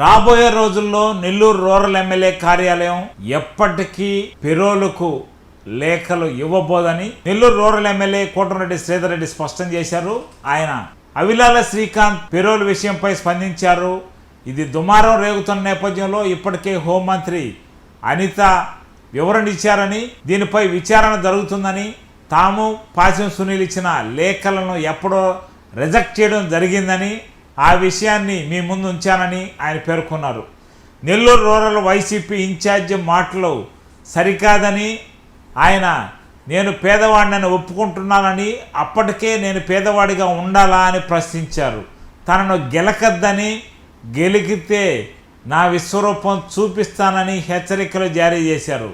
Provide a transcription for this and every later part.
రాబోయే రోజుల్లో Nellore rural MLA కార్యాలయం ఎప్పటికీ పెరోలుకు లేఖలు ఇవ్వబోదని నెల్లూరు రూరల్ ఎమ్మెల్యే కోటరెడ్డి శ్రీధర్ రెడ్డి స్పష్టం చేశారు. ఆయన అవిలాల శ్రీకాంత్ పెరోల్ విషయంపై స్పందించారు. ఇది దుమారం రేగుతున్న నేపథ్యంలో ఇప్పటికే హోంమంత్రి అనిత వివరణ ఇచ్చారని దీనిపై విచారణ జరుగుతుందని తాము పాశం సునీల్ ఇచ్చిన లేఖలను ఎప్పుడో రిజెక్ట్ చేయడం జరిగిందని ఆ విషయాన్ని మీ ముందు ఉంచానని ఆయన పేర్కొన్నారు. నెల్లూరు రూరల్ వైసీపీ ఇన్ఛార్జ్ మాటలు సరికాదని ఆయన నేను పేదవాడిని ఒప్పుకుంటున్నానని అప్పటికే నేను పేదవాడిగా ఉండాలా అని ప్రశ్నించారు. తనను గెలకద్దని గెలికితే నా విశ్వరూపం చూపిస్తానని హెచ్చరికలు జారీ చేశారు.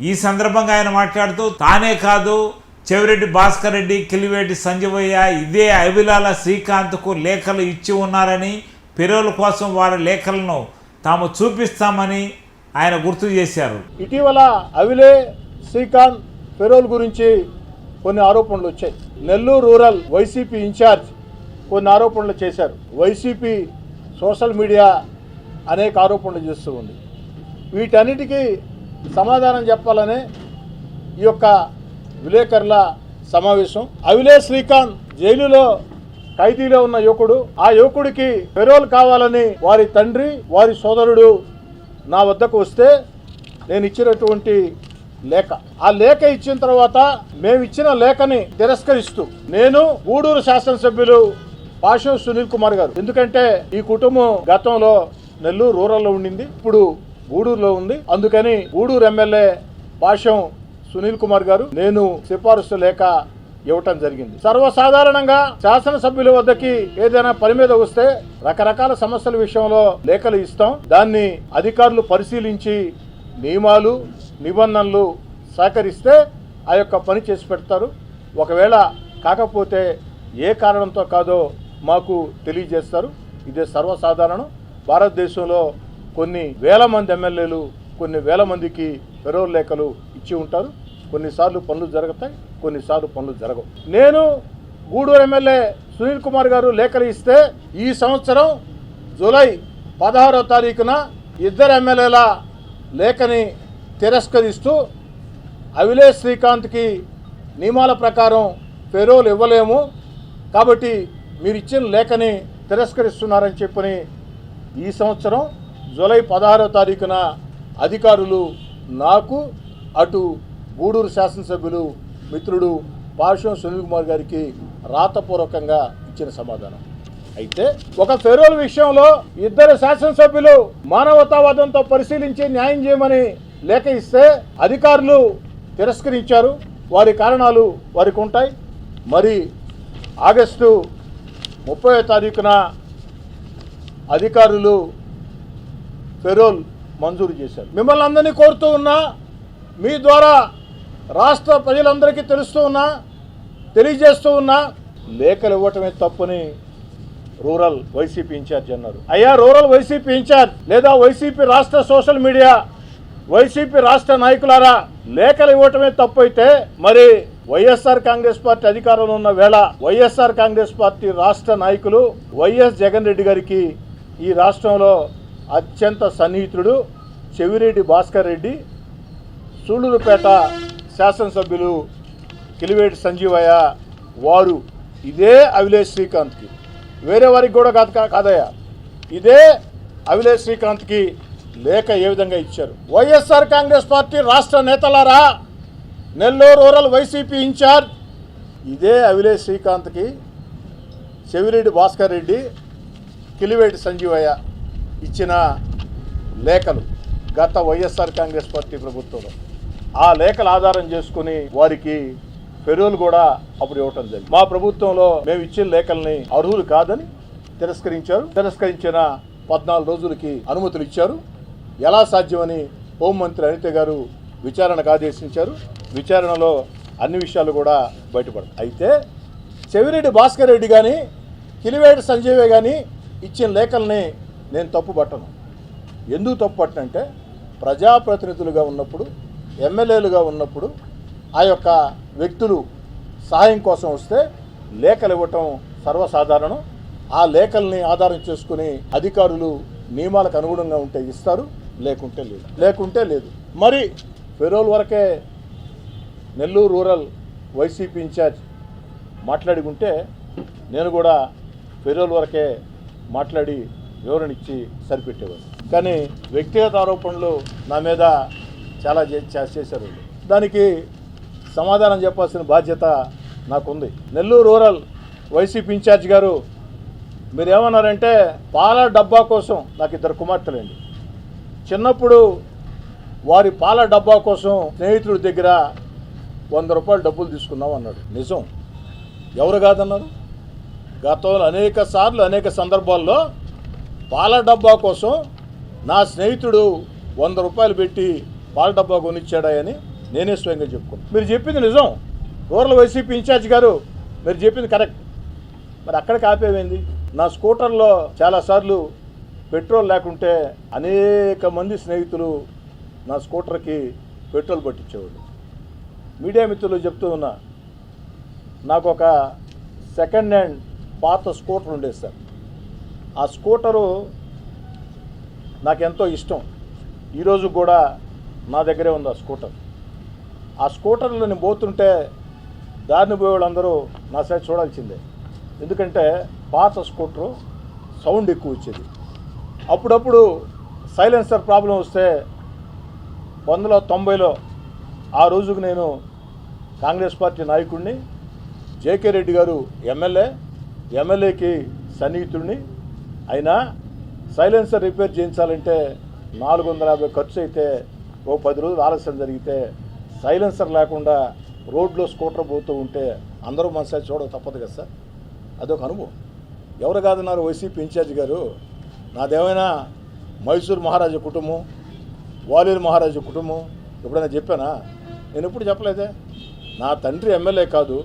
ఈ సందర్భంగా ఆయన మాట్లాడుతూ తానే కాదు చెవిరెడ్డి భాస్కర్ రెడ్డి కిలివేటి సంజయయ్య ఇదే అవిలాల శ్రీకాంత్కు లేఖలు ఇచ్చి ఉన్నారని పిరోల కోసం వారి లేఖలను తాము చూపిస్తామని ఆయన గుర్తు చేశారు. ఇటీవల అవిలే శ్రీకాంత్ పెరోల్ గురించి కొన్ని ఆరోపణలు వచ్చాయి. నెల్లూరు రూరల్ వైసీపీ ఇన్ఛార్జ్ కొన్ని ఆరోపణలు చేశారు. వైసీపీ సోషల్ మీడియా అనేక ఆరోపణలు చేస్తూ ఉంది. వీటన్నిటికీ సమాధానం చెప్పాలనే ఈ యొక్క విలేకరుల సమావేశం. అవిలే శ్రీకాంత్ జైలులో ఖైదీలో ఉన్న యువకుడు. ఆ యువకుడికి పెరోల్ కావాలని వారి తండ్రి వారి సోదరుడు నా వద్దకు వస్తే నేను ఇచ్చినటువంటి లేఖ. ఆ లేఖ ఇచ్చిన తర్వాత మేము ఇచ్చిన లేఖని తిరస్కరిస్తూ నేను గూడూరు శాసనసభ్యులు పాషం సునీల్ కుమార్ గారు. ఎందుకంటే ఈ కుటుంబం గతంలో నెల్లూరు రూరల్లో ఉండింది ఇప్పుడు గూడూరులో ఉంది. అందుకని గూడూరు ఎమ్మెల్యే పాషం సునీల్ కుమార్ గారు నేను సిఫారసు లేఖ ఇవ్వటం జరిగింది. సర్వసాధారణంగా శాసనసభ్యుల వద్దకి ఏదైనా పని మీద వస్తే రకరకాల సమస్యల విషయంలో లేఖలు ఇస్తాం. దాన్ని అధికారులు పరిశీలించి నియమాలు నిబంధనలు సహకరిస్తే ఆ యొక్క పని చేసి పెడతారు. ఒకవేళ కాకపోతే ఏ కారణంతో కాదో మాకు తెలియజేస్తారు. ఇదే సర్వసాధారణం. భారతదేశంలో కొన్ని వేల మంది ఎమ్మెల్యేలు కొన్ని వేల మందికి పెరోల్ లేఖలు ఇచ్చి ఉంటారు. కొన్నిసార్లు పనులు జరుగుతాయి కొన్నిసార్లు పనులు జరగవు. నేను గూడూరు ఎమ్మెల్యే సునీల్ కుమార్ గారు లేఖలు ఇస్తే ఈ సంవత్సరం జూలై పదహారో తారీఖున ఇద్దరు ఎమ్మెల్యేల లేఖని తిరస్కరిస్తూ అవిలేష్ శ్రీకాంత్కి నియమాల ప్రకారం ఫెరోలు ఇవ్వలేము. కాబట్టి మీరు ఇచ్చిన లేఖని తిరస్కరిస్తున్నారని చెప్పని ఈ సంవత్సరం జూలై పదహారో తారీఖున అధికారులు నాకు అటు గూడూరు శాసనసభ్యులు మిత్రుడు పార్శ్వం సునీల్ కుమార్ గారికి రాతపూర్వకంగా ఇచ్చిన సమాధానం. అయితే ఒక ఫెరోల్ విషయంలో ఇద్దరు శాసనసభ్యులు మానవతావాదంతో పరిశీలించి న్యాయం చేయమని లేఖ ఇస్తే అధికారులు తిరస్కరించారు. వారి కారణాలు వారికి ఉంటాయి. మరి ఆగస్టు ముప్పై తారీఖున అధికారులు ఫెరోల్ మంజూరు చేశారు. మిమ్మల్ని అందరినీ కోరుతూ ఉన్నా మీ ద్వారా రాష్ట్ర ప్రజలందరికీ తెలుస్తూ ఉన్నా తెలియజేస్తూ ఉన్నా లేఖలు ఇవ్వటమే తప్పుని రూరల్ వైసీపీ ఇన్ఛార్జ్ అన్నారు. అయ్యా రూరల్ వైసీపీ ఇన్ఛార్జ్ లేదా వైసీపీ రాష్ట్ర సోషల్ మీడియా వైసీపీ రాష్ట్ర నాయకులారా లేఖలు ఇవ్వటమే తప్పు అయితే మరి వైఎస్ఆర్ కాంగ్రెస్ పార్టీ అధికారంలో ఉన్న వేళ వైఎస్ఆర్ కాంగ్రెస్ పార్టీ రాష్ట్ర నాయకులు వైఎస్ జగన్ రెడ్డి గారికి ఈ రాష్ట్రంలో అత్యంత సన్నిహితుడు చెవిరెడ్డి భాస్కర్ రెడ్డి సూళ్ళూరుపేట శాసనసభ్యులు కిలివేటి సంజీవయ్య వారు ఇదే అవిలేష్ శ్రీకాంత్కి. వేరే వారికి కూడా కాదు కాదయ్యా. ఇదే అవిలేష్ శ్రీకాంత్కి లేఖ ఏ విధంగా ఇచ్చారు? వైఎస్ఆర్ కాంగ్రెస్ పార్టీ రాష్ట్ర నేతలారా? Nellore rural YCP in-charge. ఇదే అవిలేష్ శ్రీకాంత్కి చెవిరెడ్డి భాస్కర్ రెడ్డి కిలివేటి సంజీవయ్య ఇచ్చిన లేఖలు గత వైఎస్ఆర్ కాంగ్రెస్ పార్టీ ప్రభుత్వంలో. ఆ లేఖల ఆధారం చేసుకుని వారికి ఫెరువులు కూడా అప్పుడు ఇవ్వటం జరిగింది. మా ప్రభుత్వంలో మేము ఇచ్చిన లేఖల్ని అర్హులు కాదని తిరస్కరించారు. తిరస్కరించిన పద్నాలుగు రోజులకి అనుమతులు ఇచ్చారు. ఎలా సాధ్యమని హోంమంత్రి అనిత గారు విచారణకు ఆదేశించారు. విచారణలో అన్ని విషయాలు కూడా బయటపడతాయి అయితే చెవిరెడ్డి భాస్కర్ రెడ్డి కానీ కిలివేటి సంజీవే కానీ ఇచ్చిన లేఖల్ని నేను తప్పు పట్టను ఎందుకు తప్పు పట్టనంటే ప్రజాప్రతినిధులుగా ఉన్నప్పుడు ఎమ్మెల్యేలుగా ఉన్నప్పుడు ఆ యొక్క వ్యక్తులు సహాయం కోసం వస్తే లేఖలు ఇవ్వటం సర్వసాధారణం. ఆ లేఖల్ని ఆధారం చేసుకుని అధికారులు నియమాలకు అనుగుణంగా ఉంటే ఇస్తారు లేకుంటే లేదు. లేకుంటే లేదు. మరి ఫెరోల్ వరకే నెల్లూరు రూరల్ వైసీపీ ఇన్ఛార్జ్ మాట్లాడి ఉంటే నేను కూడా ఫెరోల్ వరకే మాట్లాడి వివరణ ఇచ్చి సరిపెట్టేవాడు కానీ వ్యక్తిగత ఆరోపణలు నా మీద చాలా చే- చేశారు. దానికి సమాధానం చెప్పాల్సిన బాధ్యత నాకుంది. నెల్లూరు రూరల్ వైసీపీ ఇన్ఛార్జ్ గారు మీరేమన్నారంటే పాల డబ్బా కోసం నాకు ఇద్దరు కుమార్తెలండి. చిన్నప్పుడు వారి పాల డబ్బా కోసం స్నేహితుడి దగ్గర వంద రూపాయలు డబ్బులు తీసుకున్నాం అన్నాడు నిజం. ఎవరు కాదన్నారు? గతంలో అనేక సార్లు అనేక సందర్భాల్లో పాల డబ్బా కోసం నా స్నేహితుడు వంద రూపాయలు పెట్టి పాల డబ్బా కొనిచ్చాడా అని నేనే స్వయంగా చెప్పుకున్నాను మీరు చెప్పింది నిజం. రూరల్ వైసీపీ ఇన్ఛార్జ్ గారు మీరు చెప్పింది కరెక్ట్. మరి అక్కడికి ఆపేమైంది నా స్కూటర్లో చాలాసార్లు పెట్రోల్ లేకుంటే అనేక మంది స్నేహితులు నా స్కూటర్కి పెట్రోల్ పట్టించేవాళ్ళు. మీడియా మిత్రులు చెప్తూ ఉన్నా నాకు ఒక సెకండ్ హ్యాండ్ పాత స్కూటర్ ఉండేది సార్. ఆ స్కూటరు నాకెంతో ఇష్టం. ఈరోజు కూడా నా దగ్గరే ఉంది ఆ స్కూటర్. ఆ స్కూటర్లో నేను పోతుంటే దారిని పోయే వాళ్ళందరూ నా సైడ్ చూడాల్సిందే. ఎందుకంటే పాత స్కూటరు సౌండ్ ఎక్కువ వచ్చేది. అప్పుడప్పుడు సైలెన్సర్ ప్రాబ్లం వస్తే వందల తొంభైలో ఆ రోజుకు నేను కాంగ్రెస్ పార్టీ నాయకుడిని జేకే రెడ్డి గారు ఎమ్మెల్యే ఎమ్మెల్యేకి సన్నిహితుడిని. అయినా సైలెన్సర్ రిపేర్ చేయించాలంటే నాలుగు వందల యాభై ఖర్చు అయితే ఓ పది రోజులు ఆలస్యం జరిగితే సైలెన్సర్ లేకుండా రోడ్లో స్కూటర్ పోతూ ఉంటే అందరూ మనసారి సైడ్ చూడక తప్పదు కదా సార్? అదొక అనుభవం. ఎవరు కాదన్నారు వైసీపీ ఇన్ఛార్జ్ గారు? నాదేమైనా మైసూర్ మహారాజా కుటుంబం వాలేరు మహారాజు కుటుంబం? ఎప్పుడైనా చెప్పానా? నేను ఎప్పుడు చెప్పలేదే. నా తండ్రి ఎమ్మెల్యే కాదు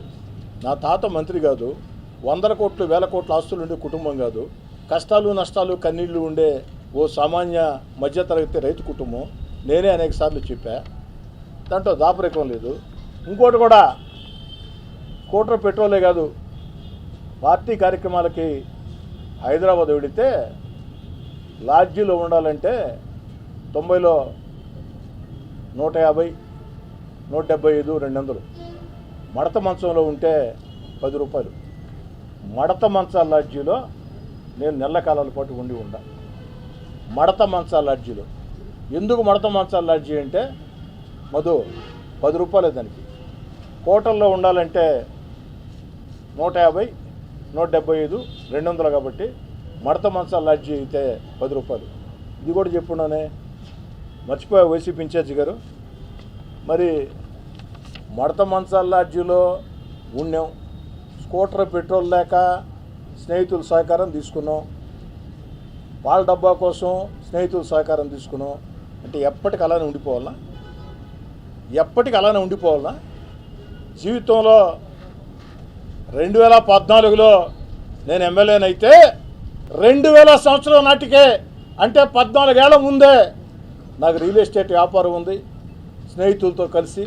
నా తాత మంత్రి కాదు వందల కోట్లు వేల కోట్ల ఆస్తులు ఉండే కుటుంబం కాదు. కష్టాలు నష్టాలు కన్నీళ్ళు ఉండే ఓ సామాన్య మధ్యతరగతి రైతు కుటుంబం. నేనే అనేక సార్లు చెప్పా. దాంట్లో దాపరికం లేదు. ఇంకోటి కూడా స్కూటర్ పెట్రోలే కాదు పార్టీ కార్యక్రమాలకి హైదరాబాద్ వెడితే లాడ్జీలో ఉండాలంటే తొంభైలో నూట యాభై నూట డెబ్బై ఐదు రెండు వందలు. మడత మంచంలో ఉంటే పది రూపాయలు. మడత మంచాల లాడ్జీలో నేను నెల కాలాల పాటు ఉండి ఉండా. మడత మంచాల లాడ్జీలో. ఎందుకు మడత మంచాల లాడ్జీ అంటే మధు పది రూపాయలే దానికి. హోటల్లో ఉండాలంటే నూట యాభై నూట డెబ్బై ఐదు రెండు వందలు కాబట్టి మడత మంచాల లాడ్జీ అయితే పది రూపాయలు. ఇది కూడా చెప్పున్నానే. మర్చిపోయా వైసీపీ ఇన్ఛార్జి గారు. మరి మడత మంచాల లాడ్జీలో ఉన్నాం. స్కూటర్ పెట్రోల్ లేక స్నేహితుల సహకారం తీసుకున్నాం. పాల డబ్బా కోసం స్నేహితుల సహకారం తీసుకున్నాం. అంటే ఎప్పటికి అలానే ఉండిపోవాలా? ఎప్పటికి అలానే ఉండిపోవాలా? జీవితంలో రెండు వేల పద్నాలుగులో నేను ఎమ్మెల్యేనైతే రెండు వేల సంవత్సరం నాటికే అంటే పద్నాలుగేళ్ళ ముందే నాకు రియల్ ఎస్టేట్ వ్యాపారం ఉంది. స్నేహితులతో కలిసి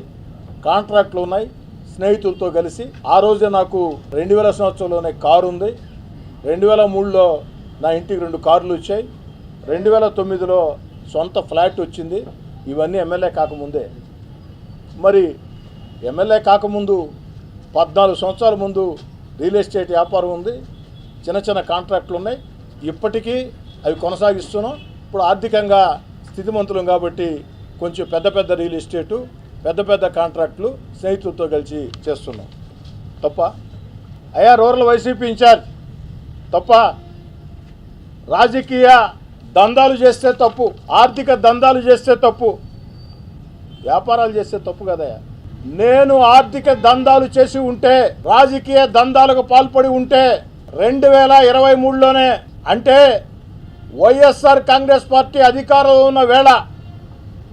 కాంట్రాక్ట్లు ఉన్నాయి స్నేహితులతో కలిసి. ఆ రోజే నాకు రెండు వేల సంవత్సరంలోనే కారు ఉంది. రెండు వేల మూడులో నా ఇంటికి రెండు కార్లు వచ్చాయి. రెండు వేల తొమ్మిదిలో సొంత ఫ్లాట్ వచ్చింది ఇవన్నీ ఎమ్మెల్యే కాకముందే. మరి ఎమ్మెల్యే కాకముందు పద్నాలుగు సంవత్సరాల ముందు రియల్ ఎస్టేట్ వ్యాపారం ఉంది చిన్న చిన్న కాంట్రాక్ట్లు ఉన్నాయి. ఇప్పటికీ అవి కొనసాగిస్తున్నాం. ఇప్పుడు ఆర్థికంగా స్థితిమంతులం కాబట్టి కొంచెం పెద్ద పెద్ద రియల్ ఎస్టేటు పెద్ద పెద్ద కాంట్రాక్టులు స్నేహితులతో కలిసి చేస్తున్నాం. తప్ప అయ్యా రూరల్ వైసీపీ ఇన్ఛార్జ్ తప్ప రాజకీయ దందాలు చేస్తే తప్పు ఆర్థిక దందాలు చేస్తే తప్పు వ్యాపారాలు చేస్తే తప్పు కదా. నేను ఆర్థిక దందాలు చేసి ఉంటే రాజకీయ దందాలకు పాల్పడి ఉంటే రెండు వేల ఇరవై మూడులోనే అంటే వైఎస్ఆర్ కాంగ్రెస్ పార్టీ అధికారంలో ఉన్న వేళ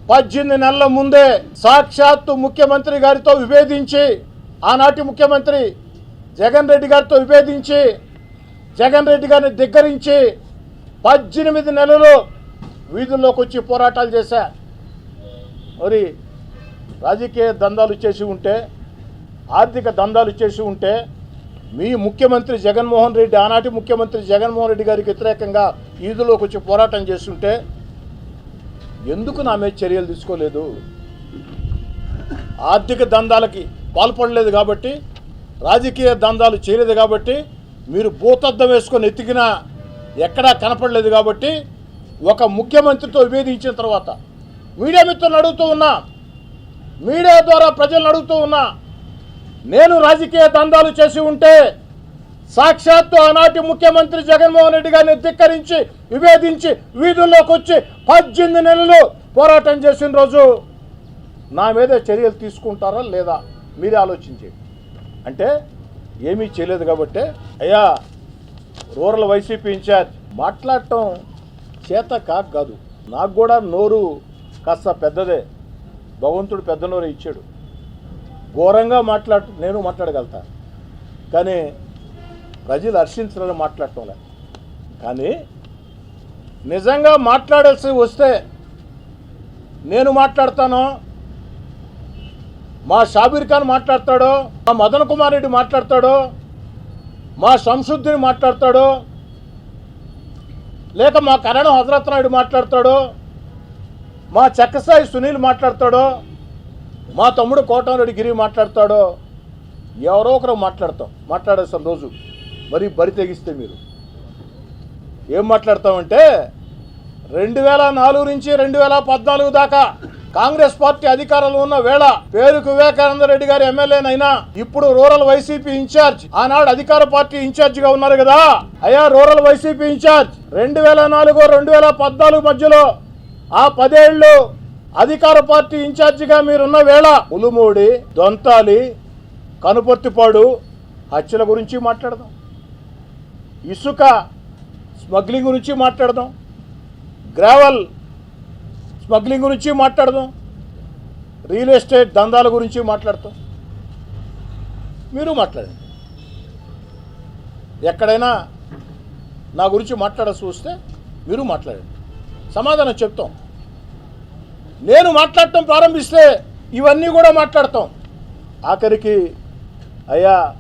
పద్దెనిమిది నెలల ముందే సాక్షాత్తు ముఖ్యమంత్రి గారితో విభేదించి ఆనాటి ముఖ్యమంత్రి జగన్ రెడ్డి గారితో విభేదించి జగన్ రెడ్డి గారిని ధిక్కరించి పద్దెనిమిది నెలలు వీధుల్లోకి వచ్చి పోరాటాలు చేశా. మరి రాజకీయ దందాలు చేసి ఉంటే ఆర్థిక దందాలు చేసి ఉంటే మీ ముఖ్యమంత్రి జగన్మోహన్ రెడ్డి ఆనాటి ముఖ్యమంత్రి జగన్మోహన్ రెడ్డి గారికి వ్యతిరేకంగా ఈదులోకి వచ్చి పోరాటం చేస్తుంటే ఎందుకు నా మీద చర్యలు తీసుకోలేదు? ఆర్థిక దందాలకి పాల్పడలేదు కాబట్టి రాజకీయ దందాలు చేయలేదు కాబట్టి మీరు భూతద్దం వేసుకొని ఎతికినా ఎక్కడా కనపడలేదు కాబట్టి ఒక ముఖ్యమంత్రితో విభేదించిన తర్వాత మీడియా మిత్రులను అడుగుతూ ఉన్నా మీడియా ద్వారా ప్రజలను అడుగుతూ ఉన్నా నేను రాజకీయ దందాలు చేసి ఉంటే సాక్షాత్తు ఆనాటి ముఖ్యమంత్రి జగన్మోహన్ రెడ్డి గారిని ధిక్కరించి విభేదించి వీధుల్లోకి వచ్చి పద్దెనిమిది నెలలు పోరాటం చేసిన రోజు నా మీద చర్యలు తీసుకుంటారా లేదా? మీరే ఆలోచించి అంటే ఏమీ చేయలేదు కాబట్టి అయ్యా రూరల్ వైసీపీ ఇన్ఛార్జ్. మాట్లాడటం చేత కాక కాదు. నాకు కూడా నోరు కాస్త పెద్దదే. భగవంతుడు పెద్ద నోరు ఇచ్చాడు. ఘోరంగా మాట్లాడు నేను మాట్లాడగలుగుతా. కానీ ప్రజలు హర్షించాలని మాట్లాడటంలే కానీ నిజంగా మాట్లాడాల్సి వస్తే నేను మాట్లాడతాను మా షాబీర్ ఖాన్ మాట్లాడతాడో మా మదన్ కుమార్ రెడ్డి మాట్లాడతాడో మా శంసుద్దీన్ మాట్లాడతాడో? లేక మా కరణం హజరత్ నాయుడు మాట్లాడతాడో? మా చెక్కసాయి సునీల్ మాట్లాడతాడో? మా తమ్ముడు కోటంరెడ్డి గిరి మాట్లాడతాడో? ఎవరో ఒకరు మాట్లాడతాం. మాట్లాడేస్తాం రోజు మరి బరి తెగిస్తే మీరు. ఏం మాట్లాడతామంటే రెండు వేల నాలుగు నుంచి రెండు వేల పద్నాలుగు దాకా కాంగ్రెస్ పార్టీ అధికారంలో ఉన్న వేళ పేరుకు వివేకానంద రెడ్డి గారి ఎమ్మెల్యేనైనా ఇప్పుడు రూరల్ వైసీపీ ఇన్ఛార్జ్. ఆనాడు అధికార పార్టీ ఇన్ఛార్జ్గా ఉన్నారు కదా. అయా రూరల్ వైసీపీ ఇన్ఛార్జ్. రెండు వేల నాలుగు రెండు వేల పద్నాలుగు మధ్యలో ఆ పదేళ్ళు అధికార పార్టీ ఇన్ఛార్జిగా మీరున్న వేళ ఉలుమూడి దొంతాలి కనుపర్తిపాడు హత్యల గురించి మాట్లాడదాం. ఇసుక స్మగ్లింగ్ గురించి మాట్లాడదాం. గ్రావెల్ స్మగ్లింగ్ గురించి మాట్లాడదాం. రియల్ ఎస్టేట్ దందాల గురించి మాట్లాడతాం. మీరు మాట్లాడండి. ఎక్కడైనా నా గురించి మాట్లాడాల్సి వస్తే మీరు మాట్లాడండి. సమాధానం చెప్తాం. నేను మాట్లాడటం ప్రారంభిస్తే ఇవన్నీ కూడా మాట్లాడతాం. ఆఖరికి అయ్యా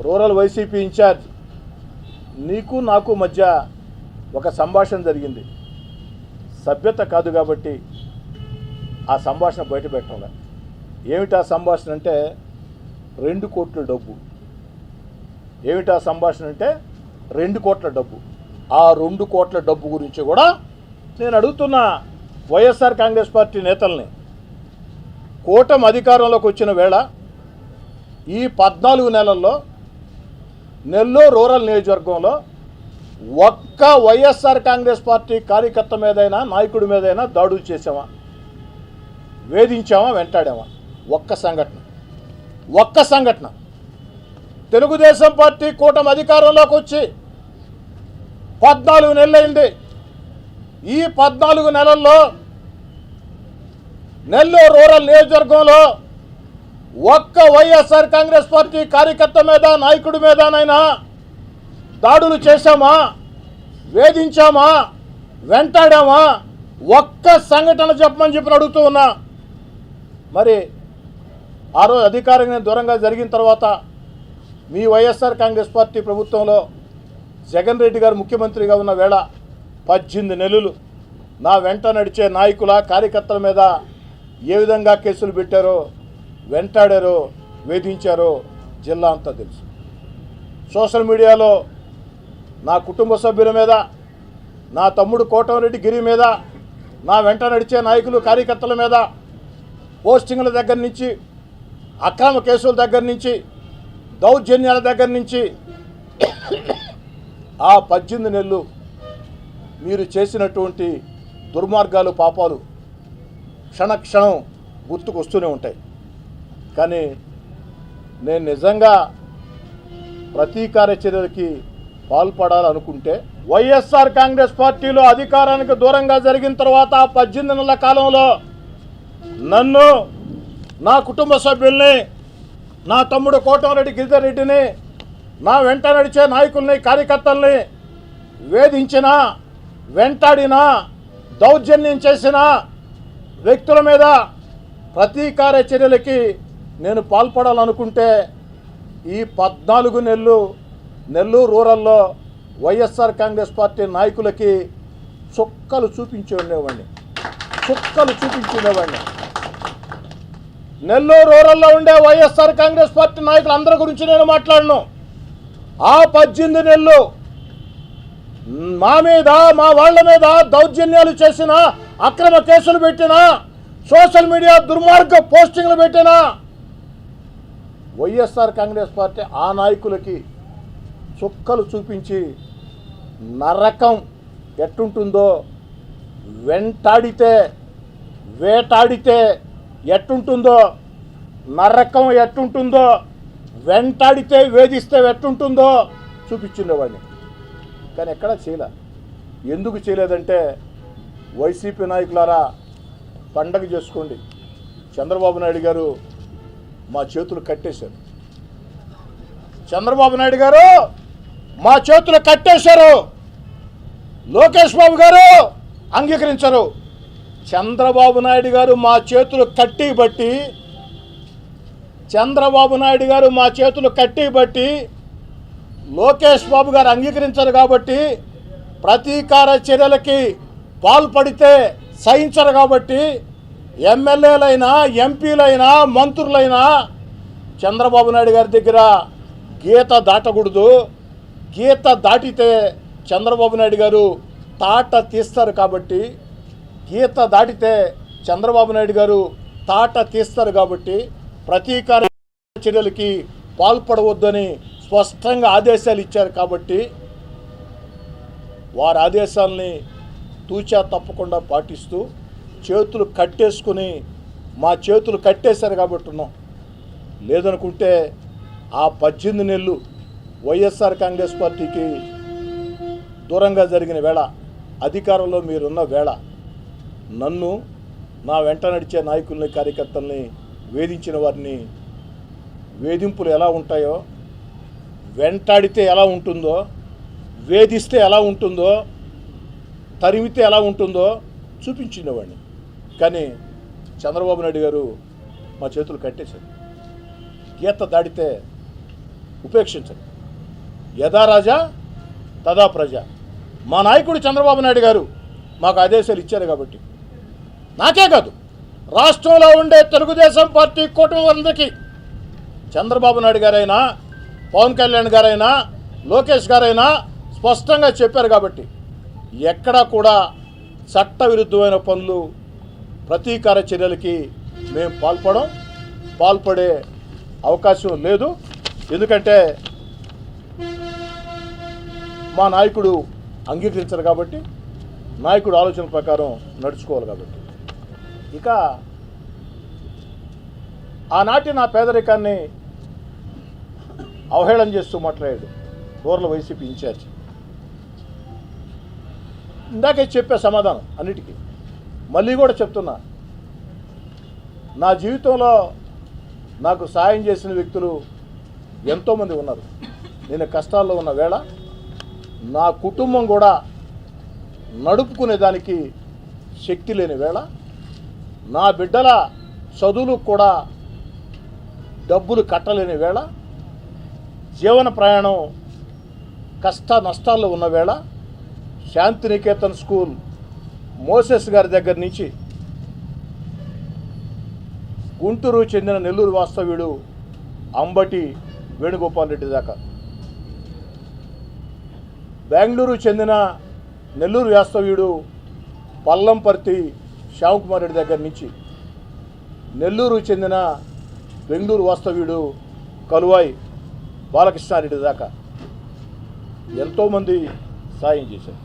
రూరల్ వైసీపీ ఇన్ఛార్జ్ నీకు నాకు మధ్య ఒక సంభాషణ జరిగింది. సభ్యత కాదు కాబట్టి ఆ సంభాషణ బయట పెట్టాలి. ఏమిటి సంభాషణ అంటే రెండు కోట్ల డబ్బు. ఏమిటా సంభాషణ అంటే రెండు కోట్ల డబ్బు. ఆ రెండు కోట్ల డబ్బు గురించి కూడా నేను అడుగుతున్న వైఎస్ఆర్ కాంగ్రెస్ పార్టీ నేతల్ని కూటమి అధికారంలోకి వచ్చిన వేళ ఈ పద్నాలుగు నెలల్లో నెల్లూరు రూరల్ నియోజకవర్గంలో ఒక్క వైఎస్ఆర్ కాంగ్రెస్ పార్టీ కార్యకర్త మీదైనా నాయకుడి మీదైనా దాడులు చేసామా వేధించామా? వెంటాడామా? ఒక్క సంఘటన. ఒక్క సంఘటన. తెలుగుదేశం పార్టీ కూటమి అధికారంలోకి వచ్చి పద్నాలుగు నెలలైంది. ఈ పద్నాలుగు నెలల్లో నెల్లూరు రూరల్ నియోజకవర్గంలో ఒక్క వైఎస్ఆర్ కాంగ్రెస్ పార్టీ కార్యకర్త మీద నాయకుడి మీదనైనా దాడులు చేశామా? వేధించామా? వెంటాడామా? ఒక్క సంఘటన చెప్పమని చెప్పి అడుగుతూ ఉన్నా. మరి ఆ రోజు అధికారంగా దూరంగా జరిగిన తర్వాత మీ వైఎస్ఆర్ కాంగ్రెస్ పార్టీ ప్రభుత్వంలో జగన్ రెడ్డి గారు ముఖ్యమంత్రిగా ఉన్న వేళ పద్దెనిమిది నెలలు నా వెంట నడిచే నాయకుల కార్యకర్తల మీద ఏ విధంగా కేసులు పెట్టారో వెంటాడారో వేధించారో జిల్లా అంతా తెలుసు. సోషల్ మీడియాలో నా కుటుంబ సభ్యుల మీద నా తమ్ముడు కోటమిరెడ్డి గిరి మీద నా వెంట నడిచే నాయకులు కార్యకర్తల మీద పోస్టింగ్ల దగ్గర నుంచి అక్రమ కేసుల దగ్గర నుంచి దౌర్జన్యాల దగ్గర నుంచి ఆ పద్దెనిమిది నెలలు మీరు చేసినటువంటి దుర్మార్గాలు పాపాలు క్షణక్షణం గుర్తుకొస్తూనే ఉంటాయి. కానీ నేను నిజంగా ప్రతీకార చర్యలకి పాల్పడాలనుకుంటే వైఎస్ఆర్ కాంగ్రెస్ పార్టీలో అధికారానికి దూరంగా జరిగిన తర్వాత పద్దెనిమిది నెలల కాలంలో నన్ను నా కుటుంబ సభ్యుల్ని నా తమ్ముడు కోటమరెడ్డి గిరిధర్ రెడ్డిని నా వెంట నడిచే నాయకుల్ని కార్యకర్తల్ని వేధించిన వెంటాడిన దౌర్జన్యం చేసిన వ్యక్తుల మీద ప్రతీకార చర్యలకి నేను పాల్పడాలనుకుంటే ఈ పద్నాలుగు నెలలు నెల్లూరు రూరల్లో వైఎస్ఆర్ కాంగ్రెస్ పార్టీ నాయకులకి చుక్కలు చూపించి ఉండేవాడిని. చుక్కలు చూపించి ఉండేవాడిని. నెల్లూరు రూరల్లో ఉండే వైఎస్ఆర్ కాంగ్రెస్ పార్టీ నాయకులు అందరి గురించి నేను మాట్లాడను. ఆ పద్దెనిమిది నెలలు మా మీద మా వాళ్ళ మీద దౌర్జన్యాలు చేసిన అక్రమ కేసులు పెట్టిన సోషల్ మీడియా దుర్మార్గ పోస్టింగ్లు పెట్టిన వైఎస్ఆర్ కాంగ్రెస్ పార్టీ ఆ నాయకులకి చుక్కలు చూపించి నరకం ఎట్టుంటుందో వెంటాడితే వేటాడితే ఎట్టుంటుందో నరకం ఎట్టుంటుందో వెంటాడితే వేధిస్తే ఎట్టుంటుందో చూపించుండేవాడిని. కానీ ఎక్కడా చేయలే. ఎందుకు చేయలేదంటే వైసీపీ నాయకులారా పండగ చేసుకోండి. చంద్రబాబు నాయుడు గారు మా చేతులు కట్టేశారు. చంద్రబాబు నాయుడు గారు మా చేతులు కట్టేశారు. లోకేష్ బాబు గారు అంగీకరించరు. చంద్రబాబు నాయుడు గారు మా చేతులు కట్టి బట్టి చంద్రబాబు నాయుడు గారు మా చేతులు కట్టి బట్టి లోకేష్ బాబు గారు అంగీకరించరు కాబట్టి ప్రతీకార చర్యలకి పాల్పడితే సహించరు కాబట్టి ఎమ్మెల్యేలైనా ఎంపీలైనా మంత్రులైనా చంద్రబాబు నాయుడు గారి దగ్గర గీత దాటకూడదు. గీత దాటితే చంద్రబాబు నాయుడు గారు తాట తీస్తారు కాబట్టి గీత దాటితే చంద్రబాబు నాయుడు గారు తాట తీస్తారు కాబట్టి ప్రతీకార చర్యలకి పాల్పడవద్దని స్పష్టంగా ఆదేశాలు ఇచ్చారు కాబట్టి వారి ఆదేశాలని తూచా తప్పకుండా పాటిస్తూ చేతులు కట్టేసుకుని మా చేతులు కట్టేశారు కాబట్టి ఉన్నాం. లేదనుకుంటే ఆ పద్దెనిమిది నెలలు వైఎస్ఆర్ కాంగ్రెస్ పార్టీకి దూరంగా జరిగిన వేళ అధికారంలో మీరున్న వేళ నన్ను నా వెంట నడిచే నాయకుల్ని కార్యకర్తల్ని వేధించిన వారిని వేధింపులు ఎలా ఉంటాయో వెంటాడితే ఎలా ఉంటుందో వేధిస్తే ఎలా ఉంటుందో తరిమితే ఎలా ఉంటుందో చూపించినవాడిని. కానీ చంద్రబాబు నాయుడు గారు మా చేతులు కట్టేశారు. గీత దాడితే ఉపేక్షించండి యథా రాజా తదా ప్రజ. మా నాయకుడు చంద్రబాబు నాయుడు గారు మాకు ఆదేశాలు ఇచ్చారు కాబట్టి. నాకే కాదు రాష్ట్రంలో ఉండే తెలుగుదేశం పార్టీ కూటమి వాళ్ళకి చంద్రబాబు నాయుడు గారైనా పవన్ కళ్యాణ్ గారైనా లోకేష్ గారైనా స్పష్టంగా చెప్పారు కాబట్టి ఎక్కడా కూడా చట్టవిరుద్ధమైన పనులు ప్రతీకార చర్యలకి మేము పాల్పడం పాల్పడే అవకాశం లేదు. ఎందుకంటే మా నాయకుడు అంగీకరించరు కాబట్టి నాయకుడు ఆలోచన ప్రకారం నడుచుకోవాలి కాబట్టి. ఇక ఆనాటి నా పేదరికాన్ని అవహేళన చేస్తూ మాట్లాడాడు రూరల్ వైసీపీ ఇన్ఛార్జ్. ఇందాకే చెప్పే సమాధానం అన్నిటికీ. మళ్ళీ కూడా చెప్తున్నా. నా జీవితంలో నాకు సాయం చేసిన వ్యక్తులు ఎంతోమంది ఉన్నారు. నేను కష్టాల్లో ఉన్న వేళ నా కుటుంబం కూడా నడుపుకునే దానికి శక్తి లేని వేళ నా బిడ్డల చదువులు కూడా డబ్బులు కట్టలేని వేళ జీవన ప్రయాణం కష్ట నష్టాల్లో ఉన్న వేళ శాంతినికేతన్ స్కూల్ మోసెస్ గారి దగ్గర నుంచి గుంటూరు చెందిన నెల్లూరు వాస్తవ్యుడు అంబటి వేణుగోపాల్ రెడ్డి దాకా. బెంగళూరు చెందిన నెల్లూరు వాస్తవ్యుడు పల్లంపర్తి శ్యామకుమార్ రెడ్డి దగ్గర నుంచి నెల్లూరు చెందిన బెంగళూరు వాస్తవ్యుడు కలువాయి బాలకృష్ణారెడ్డి దాకా ఎంతోమంది సాయం చేశారు.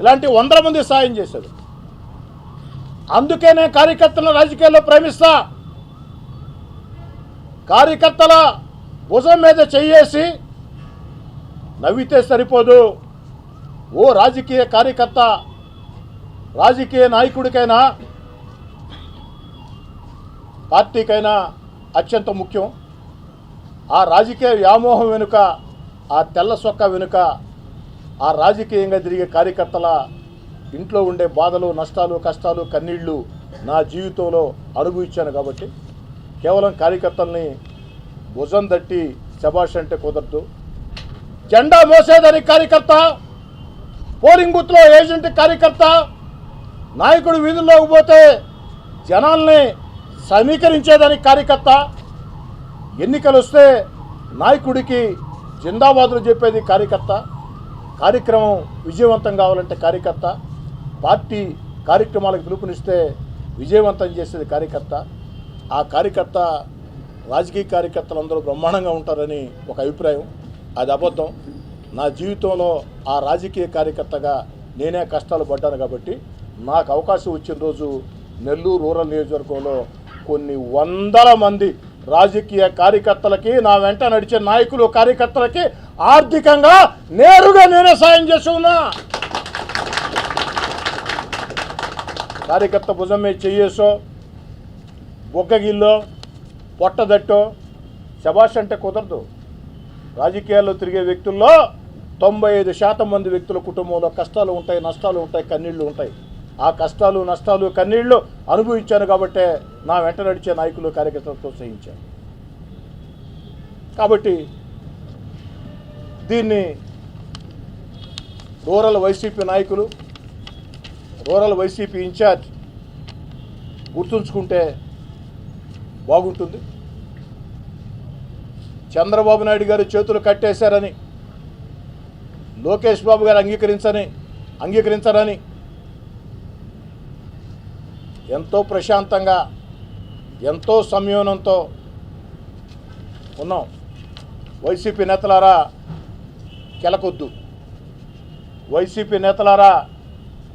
ఇలాంటి వందల మంది సాయం చేశారు. అందుకే నేను కార్యకర్తలను రాజకీయాల్లో ప్రేమిస్తా. కార్యకర్తల భుజం మీద చెయ్యేసి నవ్వితే సరిపోదు. ఓ రాజకీయ కార్యకర్త రాజకీయ నాయకుడికైనా పార్టీకైనా అత్యంత ముఖ్యం. ఆ రాజకీయ వ్యామోహం వెనుక ఆ తెల్ల సొక్క వెనుక ఆ రాజకీయంగా తిరిగే కార్యకర్తల ఇంట్లో ఉండే బాధలు నష్టాలు కష్టాలు కన్నీళ్ళు నా జీవితంలో అడుగు ఇచ్చాను కాబట్టి కేవలం కార్యకర్తల్ని భుజం తట్టి శబాష్ అంటే కుదరదు. జెండా మోసేదని కార్యకర్త పోలింగ్ బూత్లో ఏజెంట్ కార్యకర్త నాయకుడు వీధుల్లోకి పోతే జనాల్ని సమీకరించేదానికి కార్యకర్త. ఎన్నికలు వస్తే నాయకుడికి జిందాబాదులు చెప్పేది కార్యకర్త. కార్యక్రమం విజయవంతం కావాలంటే కార్యకర్త. పార్టీ కార్యక్రమాలకు పిలుపునిస్తే విజయవంతం చేసేది కార్యకర్త. ఆ కార్యకర్త రాజకీయ కార్యకర్తలు అందరూ బ్రహ్మాండంగా ఉంటారని ఒక అభిప్రాయం. అది అబద్ధం. నా జీవితంలో ఆ రాజకీయ కార్యకర్తగా నేనే కష్టాలు పడ్డాను కాబట్టి నాకు అవకాశం వచ్చిన రోజు నెల్లూరు రూరల్ నియోజకవర్గంలో కొన్ని వందల మంది రాజకీయ కార్యకర్తలకి నా వెంట నడిచే నాయకులు కార్యకర్తలకి ఆర్థికంగా నేరుగా నేనే సాయం చేసి ఉన్నా. కార్యకర్త భుజం మీద చెయ్యేసో బొగ్గగిల్లో పొట్టదట్టో శబాష్ అంటే కుదరదు. రాజకీయాల్లో తిరిగే వ్యక్తుల్లో తొంభై ఐదు శాతం మంది వ్యక్తుల కుటుంబంలో కష్టాలు ఉంటాయి నష్టాలు ఉంటాయి కన్నీళ్ళు ఉంటాయి. ఆ కష్టాలు నష్టాలు కన్నీళ్ళు అనుభవించాను కాబట్టే నా వెంట నడిచే నాయకులు కార్యకర్తలతో సహించాను కాబట్టి దీన్ని రూరల్ వైసీపీ నాయకులు రూరల్ వైసీపీ ఇన్ఛార్జ్ గుర్తుంచుకుంటే బాగుంటుంది. చంద్రబాబు నాయుడు గారు చేతులు కట్టేశారని లోకేష్ బాబు గారు అంగీకరించని అంగీకరించరని ఎంతో ప్రశాంతంగా ఎంతో సంయోనంతో ఉన్నాం. వైసీపీ నేతలారా కెలకొద్దు. వైసీపీ నేతలారా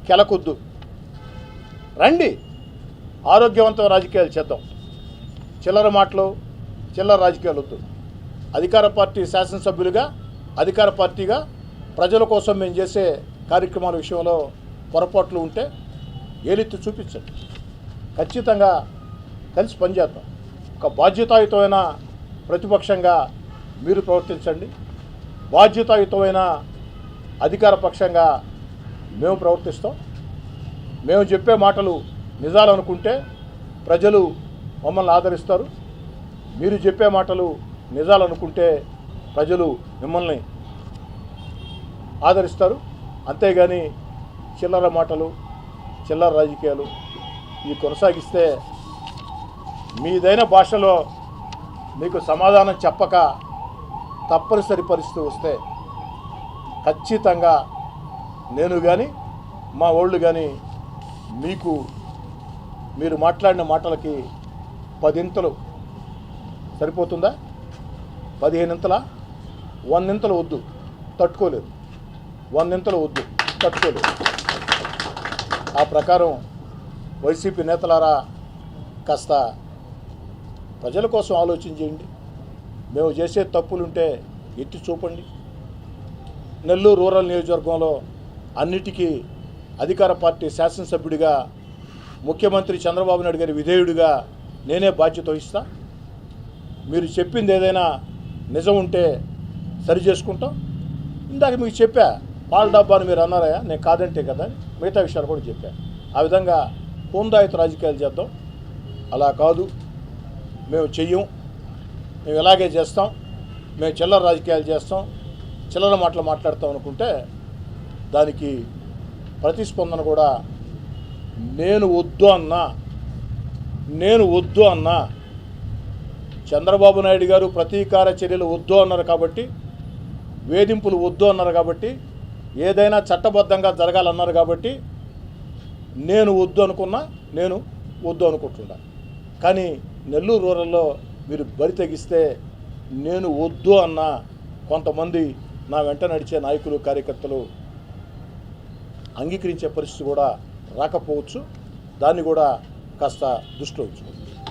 కెలకొద్దు. రండి ఆరోగ్యవంతం రాజకీయాలు చేద్దాం. చిల్లర మాటలు చిల్లర రాజకీయాలు వద్దు. అధికార పార్టీ శాసనసభ్యులుగా అధికార పార్టీగా ప్రజల కోసం మేము చేసే కార్యక్రమాల విషయంలో పొరపాట్లు ఉంటే ఏలెత్తి చూపించండి. ఖచ్చితంగా కలిసి పనిచేద్దాం. ఒక బాధ్యతాయుతమైన ప్రతిపక్షంగా మీరు ప్రవర్తించండి. బాధ్యతాయుతమైన అధికార పక్షంగా మేము ప్రవర్తిస్తాం. మేము చెప్పే మాటలు నిజాలనుకుంటే ప్రజలు మమ్మల్ని ఆదరిస్తారు. మీరు చెప్పే మాటలు నిజాలు అనుకుంటే ప్రజలు మిమ్మల్ని ఆదరిస్తారు. అంతేగాని చిల్లర మాటలు చిల్లర రాజకీయాలు ఇవి కొనసాగిస్తే మీదైన భాషలో మీకు సమాధానం చెప్పక తప్పనిసరి పరిస్థితి వస్తే ఖచ్చితంగా నేను కానీ మా వాళ్ళు కానీ మీకు మీరు మాట్లాడిన మాటలకి పదింతలు సరిపోతుందా? పదిహేనింతల? వందింతలు వద్దు. తట్టుకోలేదు. వందింతలు వద్దు. తట్టుకోలేదు. ఆ ప్రకారం వైసీపీ నేతలారా కాస్త ప్రజల కోసం ఆలోచన చేయండి. మేము చేసే తప్పులుంటే ఎత్తి చూపండి. నెల్లూరు రూరల్ నియోజకవర్గంలో అన్నిటికీ అధికార పార్టీ శాసనసభ్యుడిగా ముఖ్యమంత్రి చంద్రబాబు నాయుడు గారి విధేయుడిగా నేనే బాధ్యత వహిస్తా. మీరు చెప్పింది ఏదైనా నిజం ఉంటే సరి చేసుకుంటాం. ఇందాక మీకు చెప్పా పాల డబ్బాని మీరు అన్నారయ్యా నేను కాదంటే కదా అని మిగతా విషయాలు కూడా చెప్పా. ఆ విధంగా హోందాయుత రాజకీయాలు చేద్దాం. అలా కాదు. మేము చెయ్యం. మేము ఇలాగే చేస్తాం. మేము చిల్లర రాజకీయాలు చేస్తాం. చిల్లర మాటలు మాట్లాడతాం అనుకుంటే దానికి ప్రతిస్పందన కూడా నేను వద్దు అన్నా నేను వద్దు అన్నా చంద్రబాబు నాయుడు గారు ప్రతీకార చర్యలు వద్దు అన్నారు కాబట్టి వేధింపులు వద్దు అన్నారు కాబట్టి ఏదైనా చట్టబద్ధంగా జరగాలన్నారు కాబట్టి నేను వద్దు అనుకున్నా నేను వద్దు అనుకుంటున్నా. కానీ నెల్లూరు రూరల్లో మీరు బరి తెగిస్తే నేను వద్దు అన్న కొంతమంది నా వెంట నడిచే నాయకులు కార్యకర్తలు అంగీకరించే పరిస్థితి కూడా రాకపోవచ్చు. దాన్ని కూడా కాస్త దృష్టిలో ఉంచుకోండి.